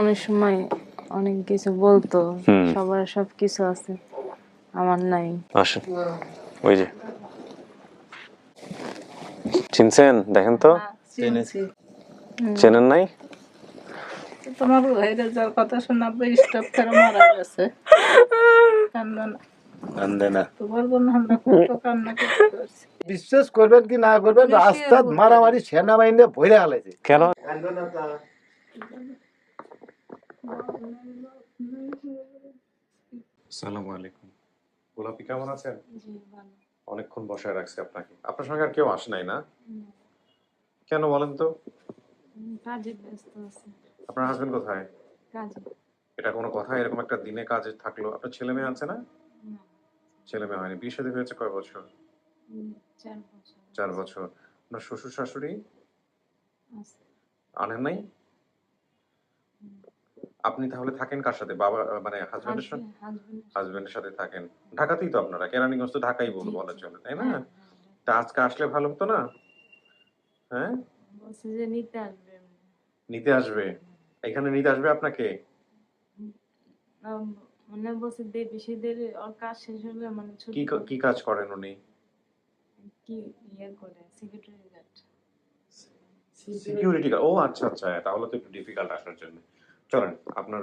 অনেক সময় অনেক কিছু বলতো সবার সব কিছু আছে আমার নাই। আসেন ওই যে। চিনছেন? দেখেন তো। চেনেন নাই? তোমার ভাইরা যার কথা শোনা স্টপ করে মারা গেছে। কান্না না। তোমার জন্য আমরা কত কান্না করতে বিশ্বাস করবেন কি না করবেন? রাস্তা মারামারি সেনাবাহিনী ভরে আলাইছে কেন? আসসালামু আলাইকুম গোলাপি কেমন আছেন? অনেকক্ষণ বসায় রাখছি আপনাকে। আপনার সঙ্গে আর কেউ আসে নাই না? কেন বলেন তো? কাজে ব্যস্ত আছে। আপনার হাজবেন্ড কোথায়? কাজে। এটা কোনো কথা? এরকম একটা দিনে কাজে থাকল। আপনার ছেলে মেয়ে আছে না? ছেলে মেয়ে হয়নি। বিয়ে শাদী হয়েছে কয় বছর? চার বছর। আপনার শ্বশুর শাশুড়ি? আনেন নাই? আপনি তাহলে থাকেন কার সাথে? বাবা মানে হাজবেন্ডের সাথে? হাজবেন্ডের সাথে। থাকেন। ঢাকাতেই তো আপনারা কেরানীগঞ্জ তো ঢাকাই বলব বলার জন্য তাই না? তা আজকে আসলে ভালো হতো না? হ্যাঁ? যে নিতে আসবে। নিতে আসবে? এখানে নিতে আসবে আপনাকে? আম, মানে বলছে দে বেশি দেরি ওর কাজ শেষ হলে মানে কি কি কাজ করেন উনি? কি ইয়ে করে সিকিউরিটি গার্ড সিকিউরিটি ও আচ্ছা আচ্ছা তাহলে তো একটু ডিফিকাল্ট আসার জন্য। চলেন আপনার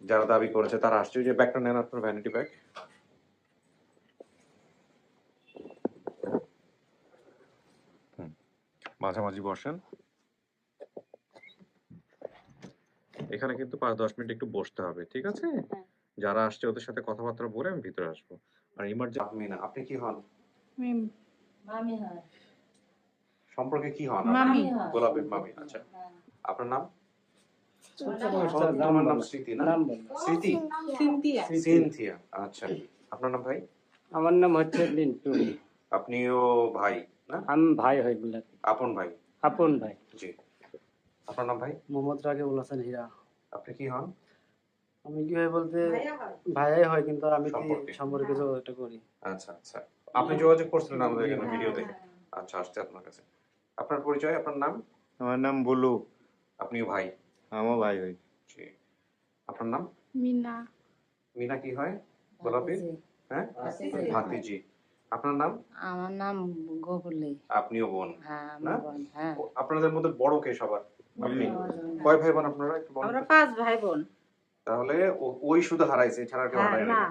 যারা দাবি করেছে তারা আসছে। যে ব্যাগটা নেন আপনার ভ্যানিটি ব্যাগ মাঝামাঝি বসেন। এখানে কিন্তু পাঁচ দশ মিনিট একটু বসতে হবে ঠিক আছে? যারা আসছে ওদের সাথে কথাবার্তা বলে আমি ভিতরে আসব। আর ইমার্জেন্সি আপনি না আপনি কি হন? মামি হয় সম্পর্কে কি হন? মামি গোলাপের মামি আচ্ছা। আপনার নাম? তোমার নাম স্মৃতি না? স্মৃতি? সিনথিয়া। সিনথিয়া আচ্ছা। আপনার নাম ভাই? আমার নাম হচ্ছে লিন্টু। আপনিও ভাই না? আমি ভাই হই গুলাপি আপন ভাই? আপন ভাই। জি। আপনার নাম ভাই? মোহাম্মদ রাকিবুল হাসান হীরা। আপনি কি হন? আমি কি হয় বলতে ভাইয়াই হয় কিন্তু আমি কি সম্পর্কে। সম্পর্কে যোগাযোগটা করি। আচ্ছা আচ্ছা। আপনি যোগাযোগ করছিলেন আমাদের এখানে ভিডিও দেখে আচ্ছা আসছে আপনার কাছে। আপনার পরিচয় আপনার নাম? আমার নাম বুলু। আপনিও ভাই। আমার ভাই হই জি। আপনার নাম? মিনা। মিনা কি হয়? গোলাপি হ্যাঁ? ভাতিজি। আপনার নাম? আমার নাম গোকুলি। আপনিও বোন। হ্যাঁ বোন হ্যাঁ। আপনাদের মধ্যে বড় কে সবার? আপনি কয় ভাই বোন আপনারা? একটু বলুন আমরা পাঁচ ভাই বোন তাহলে ওই শুধু হারাইছে এছাড়া কেউ হ্যাঁ হারায় না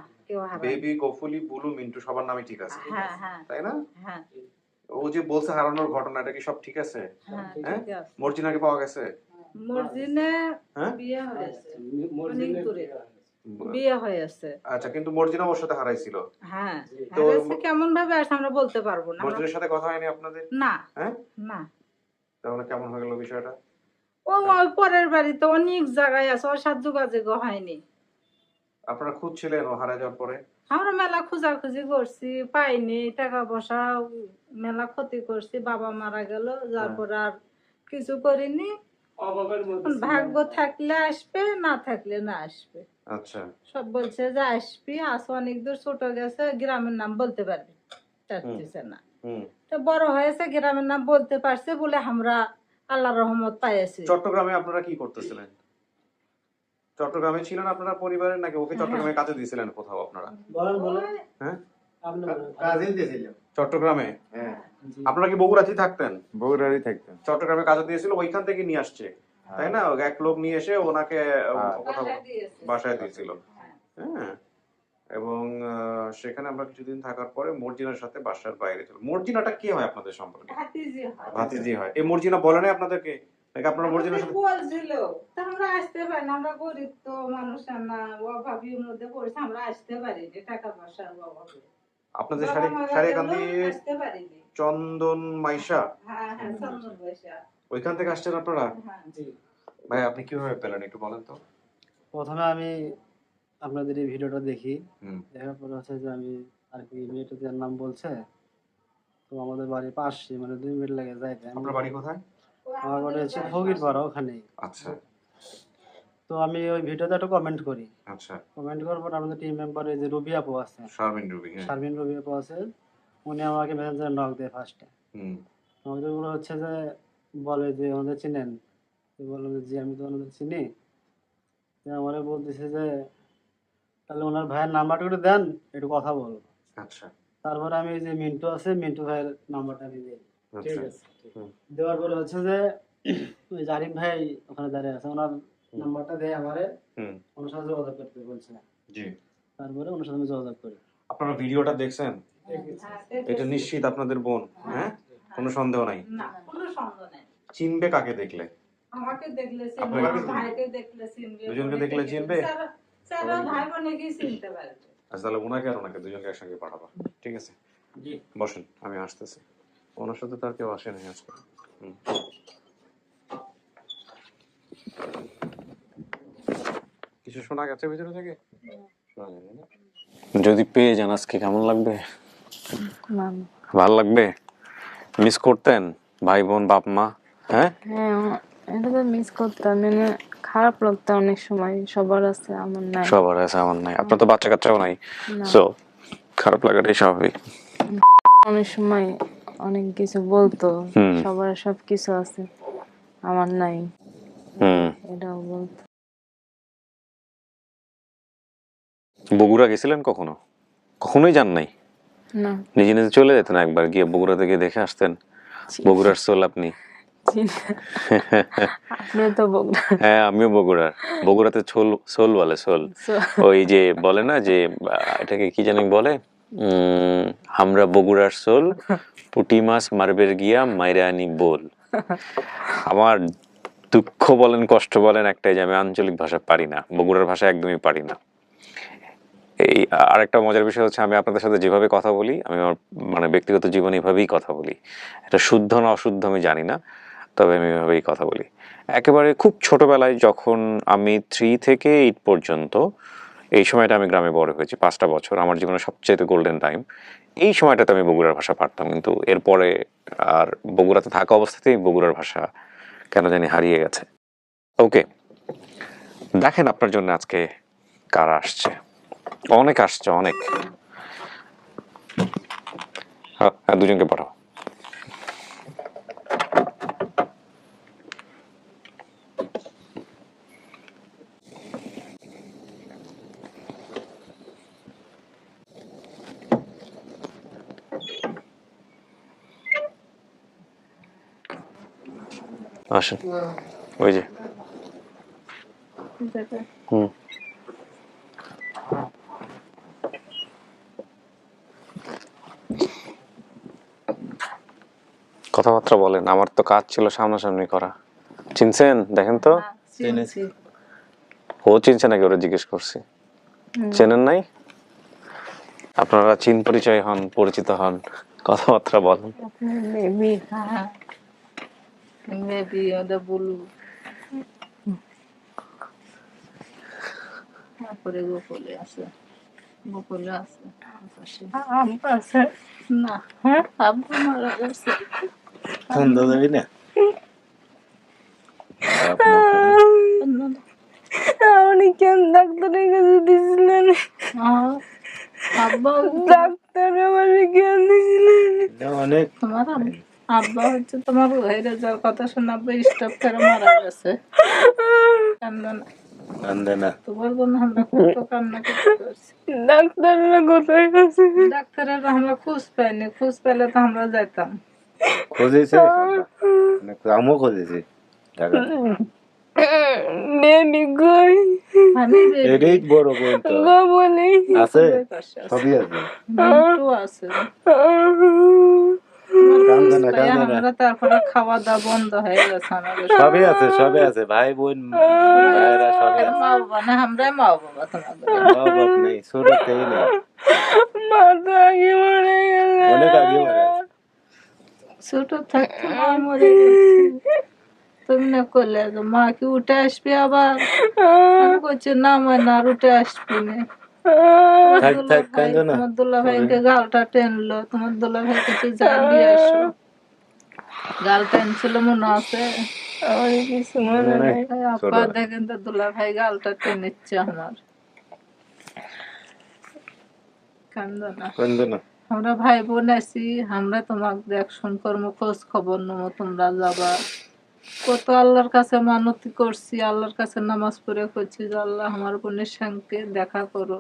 বেবি গফুলি বুলু মিন্টু সবার নামই ঠিক আছে। হ্যাঁ হ্যাঁ। তাই না? হ্যাঁ। ও যে বলছে হারানোর ঘটনা এটা কি সব ঠিক আছে? হ্যাঁ হ্যাঁ? মর্জিনাকে পাওয়া গেছে? মর্জিনে হ্যাঁ? বিয়ে হয়েছে। মসজিদে- বিয়ে হয়েছে। আচ্ছা কিন্তু মর্জিনা ওর সাথে হারাইছিল। হ্যাঁ তো- কেমন ভাবে আসে আমরা বলতে পারব না। মর্জিনার সাথে কথা হয়নি আপনাদের? না হ্যাঁ? না। তাহলে কেমন হয়ে গেল বিষয়টা? ও পরের বাড়িতে অনেক জায়গায় আছে ওর সাথে যোগাযোগ হয়নি। আপনারা খুঁজছিলেন ও হারা যাওয়ার পরে? আমরা মেলা খোঁজাখুঁজি করছি পাইনি টাকা পয়সা মেলা ক্ষতি করছি বাবা মারা গেল যার হ্যাঁ। পর আর কিছু করিনি। অভাবের মধ্যে ভাগ্য থাকলে আসবে না থাকলে না আসবে। আচ্ছা। সব বলছে যে আসবি আস অনেক দূর ছোট গেছে গ্রামের নাম বলতে পারবি। চাচ্ছিছে না। তো বড় হয়েছে গ্রামের নাম বলতে পারছে বলে আমরা আল্লাহ রহমত পাইছি চট্টগ্রামে আপনারা কি করতেছিলেন? চট্টগ্রামে ছিলেন আপনারা পরিবারের নাকি ওকে চট্টগ্রামে কাজে দিয়েছিলেন কোথাও আপনারা? বলেন বলেন। হ্যাঁ? কাজে দিয়েছিল চট্টগ্রামে? হ্যাঁ। আপনারা কি বগুড়াতেই থাকতেন? বগুড়ারই থাকতাম। চট্টগ্রামে কাজে দিয়েছিল ওইখান থেকে নিয়ে আসছে। তাই না? এক লোক নিয়ে এসে ওনাকে হ্যাঁ। বাসায় দিয়েছিল। হ্যাঁ। এবং সেখানে আমরা কিছুদিন থাকার পরে মর্জিনার সাথে বাসার বাইরে ছিল মর্জিনাটা কি হয় আপনাদের সম্পর্কে? ভাতিজি হয়। এই মর্জিনা বলে নাই আপনাদেরকে? নাকি আপনারা মর্জিনার সাথে বলছিল তা আমরা আসতে পারি না আমরা গরিব তো মানুষ না অভাবীর মধ্যে পড়েছে আমরা আসতে পারি যে টাকা পয়সার অভাবে। আপনাদের চন্দন মাইশা। হ্যাঁ হ্যাঁ চন্দন বৈশা ওইখান থেকে আসছেন আপনারা? হ্যাঁ ভাই আপনি কীভাবে পেলেন একটু বলেন তো। প্রথমে আমি আপনাদের এই ভিডিওটা দেখি। হুম। দেখার পরে হচ্ছে যে আমি আর কি মেয়েটা যার নাম বলছে তো আমাদের বাড়ি পাশে মানে দুই মিনিট লাগে যাইতে। আমি- আপনার বাড়ি কোথায়? আমার বাড়ি হচ্ছে ফকির পাড়া ওখানেই। আচ্ছা। তো আমি ওই ভিডিওতে একটা কমেন্ট করি। আচ্ছা। কমেন্ট করার পর আমাদের টিম মেম্বারে যে রবি আপু আছে শারমিন রুবি হ্যাঁ। শারমিন রবি আপু আছে উনি আমাকে মেসেঞ্জার নক দেয় ফার্স্টে হুম। আমাদেরগুলো হচ্ছে যে বলে যে আমাদের চিনেন। তো বললাম যে আমি তো ওনাদের চিনি। আমারে বলতেছে যে তাহলে ওনার ভাইয়ের নাম্বারটা একটু দেন একটু কথা বলব আচ্ছা। তারপরে আমি এই যে মিন্টু আছে মিন্টু ভাইয়ের নাম্বারটা আমি দিই। ঠিক আচ্ছা আছে। দেওয়ার পরে হচ্ছে যে ওই জারিম ভাই ওখানে দাঁড়িয়ে আছে। ওনার নাম্বারটা দেয় আমারে হুম। ওনার সাথে যোগাযোগ করতে বলছে। জি। তারপরে ওনার সাথে আমি যোগাযোগ করি। আপনারা ভিডিওটা দেখছেন? এটা নিশ্চিত আপনাদের বোন হ্যাঁ? কোনো সন্দেহ নাই? না কোনো সন্দেহ নেই। চিনবে কাকে দেখলে? আমাকে দেখলে চিনবে? ভাইকে দেখলে চিনবে দুজনকে দেখলে চিনবে? সারা ভাই বোনকে চিনতে পারবে। আচ্ছা তাহলে ওনাকে আর ওনাকে দুজনকে একসঙ্গে পাঠাবা। ঠিক আছে? জি। বসেন আমি আসতেছি। ওনার সাথে তো আর কেউ আসে নাই আজকে। হুম। কিছু শোনা গেছে ভিতরে থেকে? যদি পেয়ে যান আজকে কেমন লাগবে? ভালো। ভালো লাগবে? মিস করতেন ভাই বোন বাপ মা? হ্যাঁ? হ্যাঁ এটা তো মিস করতাম মানে খারাপ লাগতো অনেক সময় সবার আছে আমার নাই। সবার আছে আমার নাই আপনার তো বাচ্চা কাচ্চাও নাই। সো খারাপ লাগাটাই স্বাভাবিক। অনেক সময় অনেক কিছু বলতো সবার সব কিছু আছে আমার নাই। হুম। এটাও বলতো। বগুড়া গেছিলেন কখনো? কখনোই যান নাই? না। নিজে নিজে চলে যেতেন একবার গিয়ে বগুড়া থেকে দেখে আসতেন বগুড়ার সোল আপনি। হ্যাঁ আমিও বগুড়ার। বগুড়াতে ছোল সোল বলে সোল। ওই যে বলে না যে এটাকে কি জানি বলে? উম, আমরা বগুড়ার সোল পুটি মাছ মারবের গিয়া মাইরা আনি বোল। আমার দুঃখ বলেন কষ্ট বলেন একটাই যে আমি আঞ্চলিক ভাষা পারি না বগুড়ার ভাষা একদমই পারি না। এই আরেকটা মজার বিষয় হচ্ছে আমি আপনাদের সাথে যেভাবে কথা বলি, আমি আমার মানে ব্যক্তিগত জীবনে এভাবেই কথা বলি। এটা শুদ্ধ না অশুদ্ধ আমি জানি না, তবে আমি এভাবেই কথা বলি। একেবারে খুব ছোটবেলায় যখন আমি থ্রি থেকে এইট পর্যন্ত, এই সময়টা আমি গ্রামে বড় হয়েছি, পাঁচটা বছর, আমার জীবনে সবচেয়ে গোল্ডেন টাইম এই সময়টাতে আমি বগুড়ার ভাষা পারতাম। কিন্তু এরপরে আর বগুড়াতে থাকা অবস্থাতেই বগুড়ার ভাষা কেন জানি হারিয়ে গেছে। ওকে দেখেন আপনার জন্য আজকে কারা আসছে। অনেক আসছে অনেক। হ্যাঁ হ্যাঁ দুজনকে পাঠাও। আসেন। ওই যে। হুম। কথাবার্তা বলেন আমার তো কাজ ছিল সামনাসামনি করা। চিনছেন? দেখেন তো। ও চিনছে নাকি? ওরা জিজ্ঞেস করছি। চেনেন নাই? আপনারা চিন পরিচয় হন পরিচিত হন কথাবার্তা বলেন। হ্যাঁ। তারপরে আছে। আছে? না। হ্যাঁ? আব্বু মারা গেছে। ঠান্ডা যাবি না আপনি কেন ডাক্তারের কাছে দিয়েছিলেন ডাক্তার আমার কেন দিয়েছিলেন অনেক তোমার আব্বা হচ্ছে তোমার বাইরে যাওয়ার কথা শুনে আব্বা স্টপ করে মারা গেছে কান্না না। তোমার জন্য আমরা কত কান্না করতে পারছি ডাক্তাররা কোথায় আছে ডাক্তারের আমরা খোঁজ পাইনি খোঁজ পেলে তো আমরা যেতাম খুঁজেছে আমিও খুঁজেছি কই আমি বেবি এটাই বড় তো গো বলি আছে সবই আছে মিন্টু আছে আমরা তারপরে খাওয়া দাওয়া বন্ধ হয়ে গেছে সবই আছে সবই আছে ভাই বোন ভাইয়েরা সবই আছে মা বাবা না আমরাই মা বাবা তোমাদের বাবা নেই ছোট থেকে নেই আগে মরে গেল অনেক আগে মারা গেছে। ছোট থাকতে মা মরে তুমি না করলে মা কি উঠে আসবে আবার? আমি না মা না। উঠে আসবি না। তোমার দুলা ভাইকে গালটা টেনলো তোমার দুলা ভাই কিছু জাল দিয়ে আসো গাল টেনছিল মনে আছে? আমার কিছু মনে নাই। আপা দেখেন তো দুলা ভাই গালটা টেনেছে আমার। কান্দো না। কান্দো না। আমরা ভাই বোন আছি, আমরা তোমাকে দেখশন কর্ম খোঁজ খবর নেব, তোমরা যাবা। কত আল্লাহর কাছে মানতি করছি, আল্লাহর কাছে নামাজ পড়ে করছি, যে আল্লাহ আমার বোনের সঙ্গে দেখা করো।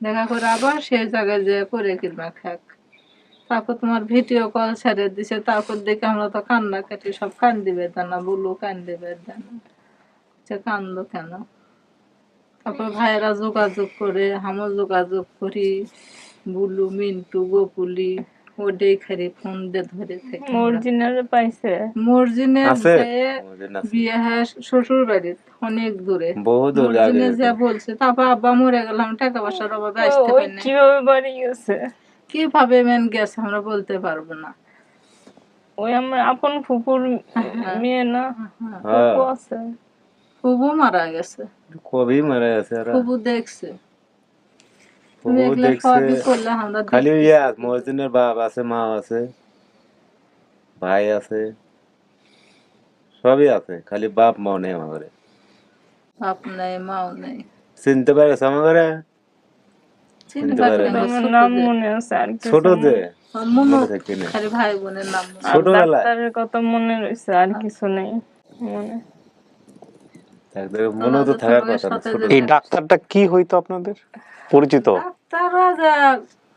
দেখা করে আবার সেই জায়গায় যেয়ে করে কিনা খাক। তারপর তোমার ভিডিও কল ছেড়ে দিছে, তারপর দেখে আমরা তো কান্না কাটি সব কান দিবে না বুলু কান দিবে না যে কান্দো কেন? তারপর ভাইয়েরা যোগাযোগ করে, আমিও যোগাযোগ করি। বুলু মিন্টু গোপুলি ওটাই খালি ফোন দিয়ে ধরে থেকে পাইছে। মর্জিনে আছে? বিয়ে হয় শ্বশুর বাড়ির অনেক দূরে। বহু দূর আগে মর্জিনে যা বলছে তারপর আব্বা মরে গেলাম টাকা পয়সার অভাবে আসতে ওই পারি না কীভাবে বাড়ি গেছে? কীভাবে মেন গেছে আমরা বলতে পারব না। ওই আমার আপন ফুপুর মেয়ে না? হ্যাঁ, হ্যাঁ ফুপু আছে। ফুবু মারা গেছে। কবি মারা গেছে ফুবু দেখছে। দেখছে খালি। ইয়া মহসিনের বাপ আছে মা আছে ভাই আছে সবই আছে খালি বাপ মাও নেই আমার ঘরে। বাপ নেই মাও নেই চিনতে পারে আমার ঘরে? ছোট। আর ছোটবেলায়? মনে রয়েছে আর কিছু নেই মনে মনে তো থাকার কথা এই ডাক্তারটা কি হইতো আপনাদের পরিচিত তারা যা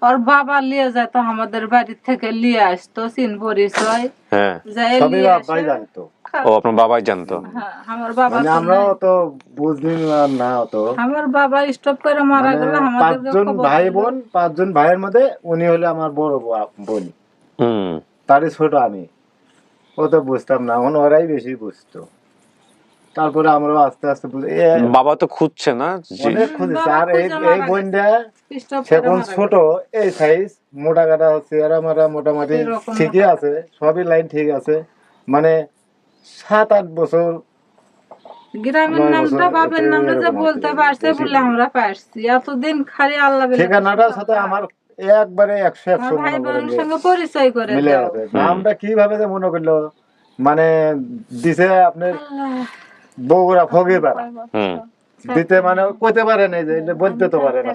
ওর বাবা লিয়ে যেত আমাদের বাড়ি থেকে লিয়ে আসতো চিন পরিচয়। হ্যাঁ। যাই সবই লিয়ে আব্বাই আসে। জানতো। ও আপনার বাবাই জানতো? হ্যাঁ, আমার বাবা মানে তো আমরাও নাই। তো না হতো আমার বাবা স্টপ করে মারা মানে গেল আমাদের পাঁচজন ভাই বোন পাঁচজন ভাইয়ের মধ্যে উনি হলে আমার বড় ব- বোন। হুম। তারই ছোট আমি। ও তো বুঝতাম না এখন ওরাই বেশি বুঝতো। তারপরে আমরা আস্তে আস্তে বাবা তো খুঁজছে না অনেক খুঁজেছে। আর এই এই ছোট এই সাইজ মোটা কাটা মারা মোটামুটি ঠিকই আছে সবই লাইন ঠিক আছে। মানে সাত আট বছর গ্রামের নামটা বাবার নামটা যে বলতে পারছে বলে আমরা পারছি। এতদিন খালি আল্লাহ ঠিকানাটার সাথে আমার একবারে একশো একশো সঙ্গে পরিচয় করে কীভাবে যে মনে করল মানে দিছে আপনার বগুড়া ফকির পাড়া দিতে মানে কইতে পারে না যে এটা বলতে তো পারে না।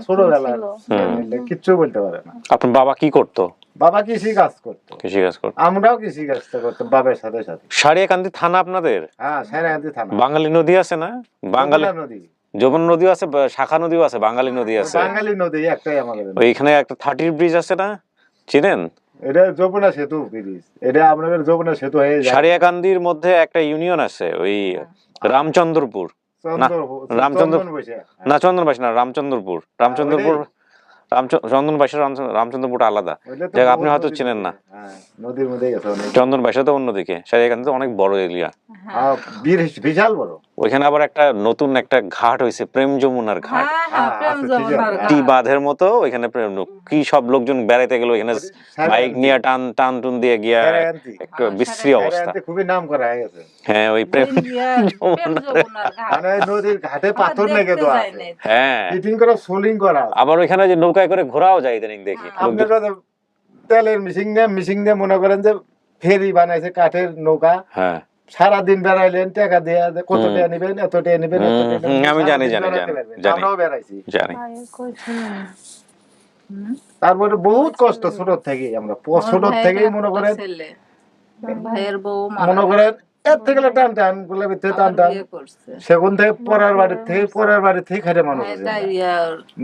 এটা কিচ্ছু বলতে পারে না। আপনার বাবা কি করতো? বাবা কৃষি কাজ করতো। কৃষি কাজ করতো। আমরাও কৃষি কাজটা করতাম বাবার সাথে সাথে। সারিয়াকান্দি থানা আপনাদের? হ্যাঁ সাইরাহান্দি থানা। বাঙালি নদী আছে না? বাঙালি নদী। যমুনা নদীও আছে শাখা নদীও আছে বাঙালি নদী আছে। বাঙালি নদী একটাই আমাদের ওইখানে একটা থার্টির ব্রিজ আছে না? চিনেন? এটা যমুনা সেতু ব্রিজ এটা আপনাদের যমুনা সেতু হয়ে যায়। সারিয়াকান্দির মধ্যে একটা ইউনিয়ন আছে ওই রামচন্দ্রপুর। রামচন্দ্র- না চন্দনবাসী না রামচন্দ্রপুর। রামচন্দ্রপুর চন্দনবাসী রামচন্দ্রপুরটা আলাদা। আপনি হয়তো চেনেন না। হ্যাঁ, অনেক। চন্দনবাসী তো অন্যদিকে। সারিয়াকান্দি তো অনেক বড় এরিয়া বিশাল বড়। ওইখানে আবার একটা নতুন একটা ঘাট হয়েছে প্রেম যমুনার ঘাট হ্যাঁ, হ্যাঁ, হ্যাঁ, আছে। ঘাট। টি বাঁধের মতো ওইখানে প্রেম কি সব লোকজন বেড়াইতে গেল ওইখানে বাইক নিয়ে টান টান টুন দিয়ে গিয়া। একটা হ্যাঁ, বিশ্রী অবস্থা খুবই নাম করা হয়ে গেছে হ্যাঁ ওই প্রেম। মানে নদীর ঘাটে পাথর লেগে নাই। হ্যাঁ করা সোলিং করা আবার ওইখানে যে নৌকায় করে ঘোরাও যায় ইদানিং দেখি হ্যাঁ। তেলের মিশিং দিয়ে মিশিং দিয়ে মনে করেন যে ফেরি বানাইছে কাঠের নৌকা হ্যাঁ সারাদিন বেড়াইলেন টাকা দিয়ে যে কত। টাকা নিবেন এত টাকা নিবেন আমি জানি, জানি, জানি। আমরাও বেড়াইছি। জানি। তারপরে বহুত কষ্ট ছোট থেকে আমরা ছোট থেকে থেকেই মনে করেন ভাইয়ের বউ মনে করেন এর থেকে টান টানগুলো ভিতরে টান টান। সেগুন থেকে পরের বাড়ির থেকে পরের বাড়ির থেকে খেটে মানুষ।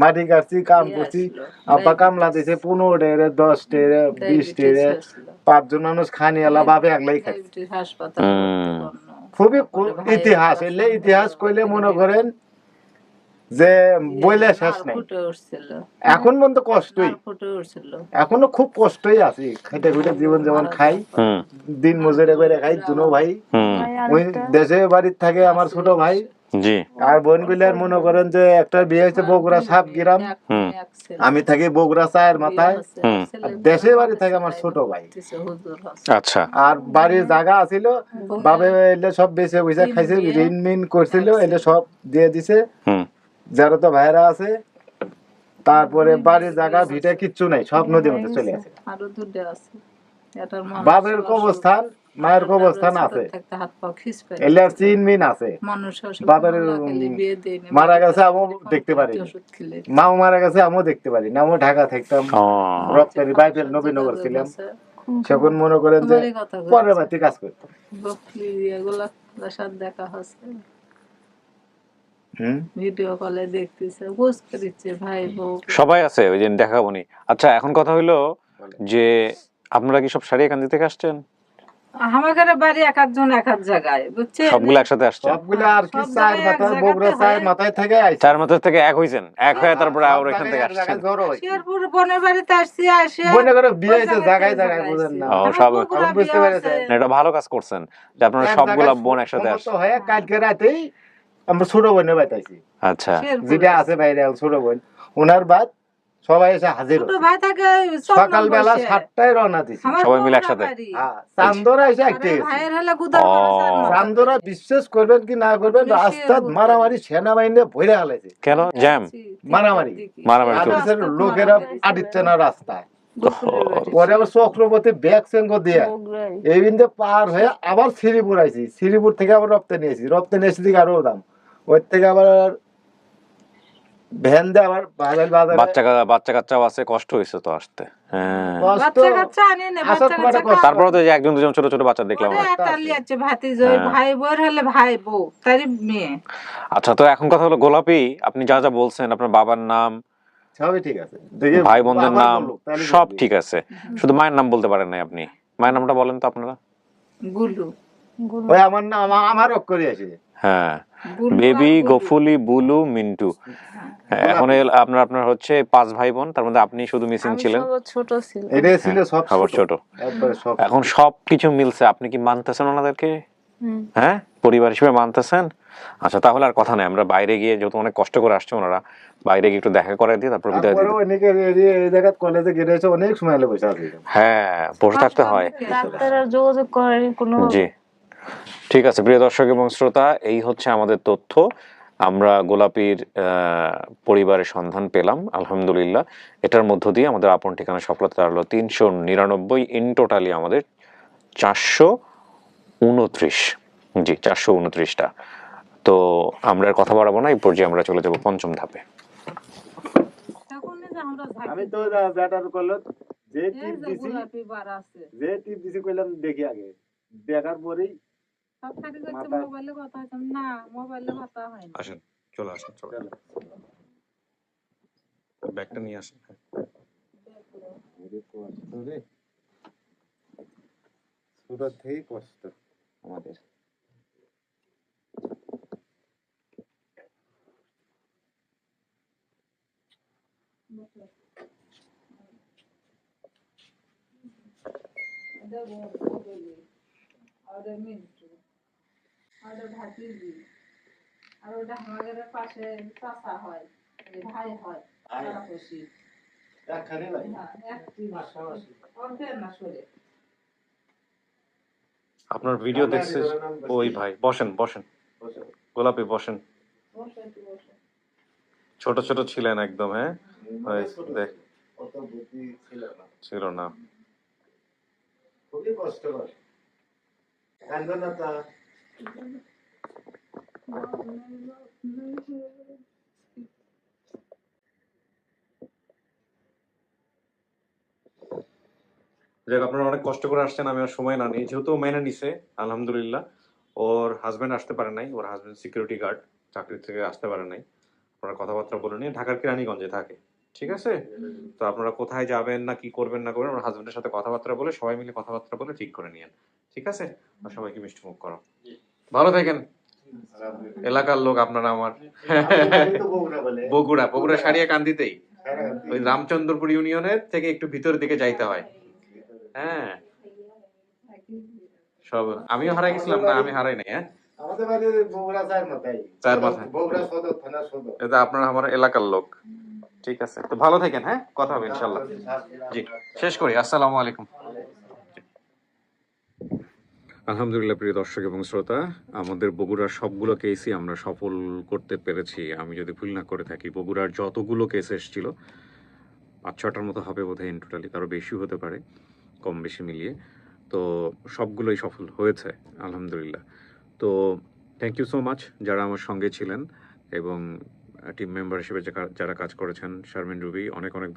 মাটি কাটছি কাম করছি আসলো। আব্বা কামলা দিছে পনেরো টেরে দশ টেরে বিশ টেরে পাঁচজন মানুষ খানি এলা ভাবে একলাই খাই। খুবই ইতিহাস এলে ইতিহাস কইলে মনে করেন যে বইলে শেষ নাই। এখন পর্যন্ত কষ্টই। এখনও খুব কষ্টই আছি। খেটে খুটে জীবন যেমন খাই দিন মজুরে করে খাই দুনো ভাই। ওই দেশে বাড়ির থাকে আমার ছোট ভাই। জি। আর বোনগুলার মনে করেন যে একটা বিয়ে হয়েছে বগুড়া সাপ গ্রাম। আমি থাকি বগুড়া চায়ের মাথায়। দেশের বাড়ি থাকে আমার ছোট ভাই। আচ্ছা। আর বাড়ির জায়গা আছিল। বাবে এলে সব বেঁচে বুঝে খাইছে ঋণ মিন করছিল এলে সব দিয়ে দিছে। হুম। যারা তো ভাইরা আছে তারপরে বাড়ির জায়গা ভিটে কিচ্ছু নাই সব নদীর মধ্যে চলে আরও দুটো আছে। বাবের কবস্থান মায়ের কবস্থান আছে। চিন মিন আছে। মানুষ মারা গেছে আমিও দেখতে পারি। মাও মারা গেছে আমিও দেখতে পারি না। আমিও ঢাকা থাকতাম ও। বাইবেল নবীনগর ছিলাম। সেখন মনে করেন যে পরের বাড়িতে কাজ করতো বকলি এগুলা ওদের সাথে দেখা হচ্ছে। ভিডিও কলে দেখতেছে বুঝ করিচ্ছে ভাই বউ সবাই আছে ওই যে দেখাবো নি আচ্ছা এখন কথা হইল যে আপনারা কি সব সারিয়াকান্দি থেকে আসছেন? আমাদের বাড়ি এক একজন এক এক জায়গায় বুঝছে সবগুলো একসাথে আসছেন? সবগুলো আর কি চার মাথায় বগুড়া চার মাথায় থেকে আইছে। চার মাথা থেকে এক হইছেন? এক হয়ে তারপরে আর এখান থেকে হইছে। শেরপুর বোনের বাড়িতে আসছি আসে করো বিয়ে হয়েছে জায়গায় জায়গায় বুঝেন না। ও, সব- বুঝতে পেরেছেন। এটা ভালো কাজ করছেন যে আপনারা সবগুলা বোন একসাথে সমস্ত আসছেন। হয়ে কালকে রাতেই আমরা ছোট বোনে বাইতাইছি আচ্ছা। যেটা আছে। বাইরে ছোট বোন ওনার বাদ সবাই এসে হাজির সকালবেলা সাতটায় রওনা দিছি। সবাই মিলে একসাথে? হ্যাঁ, চান্দরা এসে একটা। চান্দরা বিশ্বাস করবেন কি না করবেন পুলিশের রাস্তাত মারামারি সেনাবাহিনী ভরে হালাইছে কেন? জ্যাম? মারামারি। মারামারি আর চলছে। দেশের লোকেরা আদিচ্ছে না রাস্তায়। পরে আবার চক্রবর্তী ব্যাগ সেঙ্গ দিয়ে। এই বিন্দু পার হয়ে আবার শ্রীপুর আইছি। শ্রীপুর থেকে আবার রপ্তানি এসেছি রপ্তানি এসে দিকে আরও দাম। ওই থেকে আবার ভ্যান দিয়ে আবার বাজার বাজারে বাচ্চা কা- বাচ্চা কাচ্চাও আছে কষ্ট হয়েছে তো আসতে। হ্যাঁ। বাচ্চা কাচ্চা আনি না, বাচ্চা কাচ্চা তারপরে তো যে একজন দুজন ছোট ছোট বাচ্চা দেখলাম একটা লিয়াচ্ছে ভাতিজ, হ্যাঁ। ভাই বউয়ের হলে ভাই বউ তারই মেয়ে। আচ্ছা তো এখন কথা হলো গোলাপি আপনি যা যা বলছেন আপনার বাবার নাম সবই ঠিক আছে। ভাই বোনদের নাম সব ঠিক আছে। শুধু মায়ের নাম বলতে পারেন নাই আপনি। মায়ের নামটা বলেন তো আপনারা। গুলু। ওই আমার নাম আমার অক্ষরে আছে। হ্যাঁ। বেবি গফুলি বুলু মিন্টু। হ্যাঁ, এখন আপনার আপনার হচ্ছে পাঁচ ভাই বোন তার মধ্যে আপনি শুধু মিসিং ছিলেন। ছোট ছিল। এটাই ছিল সব খাবার ছোট। এখন সব কিছু মিলছে। আপনি কি মানতেছেন ওনাদেরকে? হ্যাঁ? পরিবার হিসেবে মানতেছেন? আচ্ছা তাহলে আর কথা নাই। আমরা বাইরে গিয়ে যেহেতু অনেক কষ্ট করে আসছে ওনারা বাইরে গিয়ে একটু দেখা করে দিয়ে তারপর বিদায় দিই। অনেকে এই- এই কলেজে এসে অনেক সময় এলে বসে আছে। হ্যাঁ বসে থাকতে হয়। ডাক্তার আর যোগাযোগ করেনি কোনো জি। ঠিক আছে প্রিয় দর্শক এবং শ্রোতা এই হচ্ছে আমাদের তথ্য। আমরা গোলাপির পরিবারের সন্ধান পেলাম আলহামদুলিল্লাহ। এটার মধ্য দিয়ে আমাদের আপন ঠিকানা সফলতা হলো তিনশো নিরানব্বই ইন টোটালি আমাদের চারশো উনত্রিশ। জি চারশো উনত্রিশটা। তো আমরা আর কথা বাড়াবো না এই পর্যায়ে আমরা চলে যাব পঞ্চম ধাপে। তখনই যে আমরা ঝাঁকি আমি তো ব্যাটার করল যে টিপ দিছি গোলাপি বার আছে। যে টিপ দিছি কইলাম দেখি আগে। দেখার পরেই মোবাইলে কথা হচ্ছে না মোবাইলে কথা হয় না। আসেন চলে আসেন চলে ব্যাগটা নিয়ে আসেন ছোট থেকেই কষ্ট আমাদের। এটা বউ আর মিন্টু আর ওটা ভাতিজি আর ওটা আমাদের পাশে চাচা হয় ভাই হয় পাড়াপড়শি। একখানে নাই হ্যাঁ, একটি অর্ধেক না সরে আপনার ভিডিও দেখছে ওই ভাই। বসেন বসেন। গোলাপি বসেন। ছোট ছোট ছিলেন একদম হ্যাঁ? দেখ। ছিল। না। ছিল না। খুবই কষ্টকর। আপনারা অনেক কষ্ট করে আসছেন, আমি আর সময় না নিই। যেহেতু মেনে নিছে, আলহামদুলিল্লাহ। ওর হাজবেন্ড আসতে পারে নাই, ওর হাজবেন্ড সিকিউরিটি গার্ড চাকরি থেকে আসতে পারে নাই। আপনারা কথাবার্তা বলে নিয়ে ঢাকার কেরানীগঞ্জে থাকে, ঠিক আছে? তো আপনারা কোথায় যাবেন না কি করবেন না করবেন আমার হাজবেন্ডের সাথে কথাবার্তা বলে, সবাই মিলে কথাবার্তা বলে ঠিক করে নিয়েন, ঠিক আছে? আর সবাইকে মিষ্টি মুখ করো ভালো থাকেন। এলাকার লোক আপনারা আমার। বগুড়া বগুড়া সারিয়া কান্দিতেই। ওই রামচন্দ্রপুর ইউনিয়নের থেকে একটু ভিতরের দিকে যাইতে হয়। হ্যাঁ। সব আমিও হারাই গেছিলাম না আমি হারাই নাই হ্যাঁ। আপনারা আমার এলাকার লোক। ঠিক আছে তো ভালো থাকেন হ্যাঁ। কথা হবে ইনশাল্লাহ। জি শেষ করি আসসালামু আলাইকুম। আলহামদুলিল্লাহ, প্রিয় দর্শক এবং শ্রোতা, আমাদের বগুড়ার সবগুলো কেসই আমরা সফল করতে পেরেছি। আমি যদি ভুল না করে থাকি, বগুড়ার যতগুলো কেস এসেছিল, পাঁচ ছটার মতো হবে বোধহয় ইন টোটালি তারও বেশি হতে পারে, কম বেশি মিলিয়ে। তো সবগুলোই সফল হয়েছে, আলহামদুলিল্লাহ। তো থ্যাংক ইউ সো মাচ যারা আমার সঙ্গে ছিলেন এবং টিম মেম্বার হিসেবে যারা কাজ করেছেন শারমিন রুবি অনেক অনেক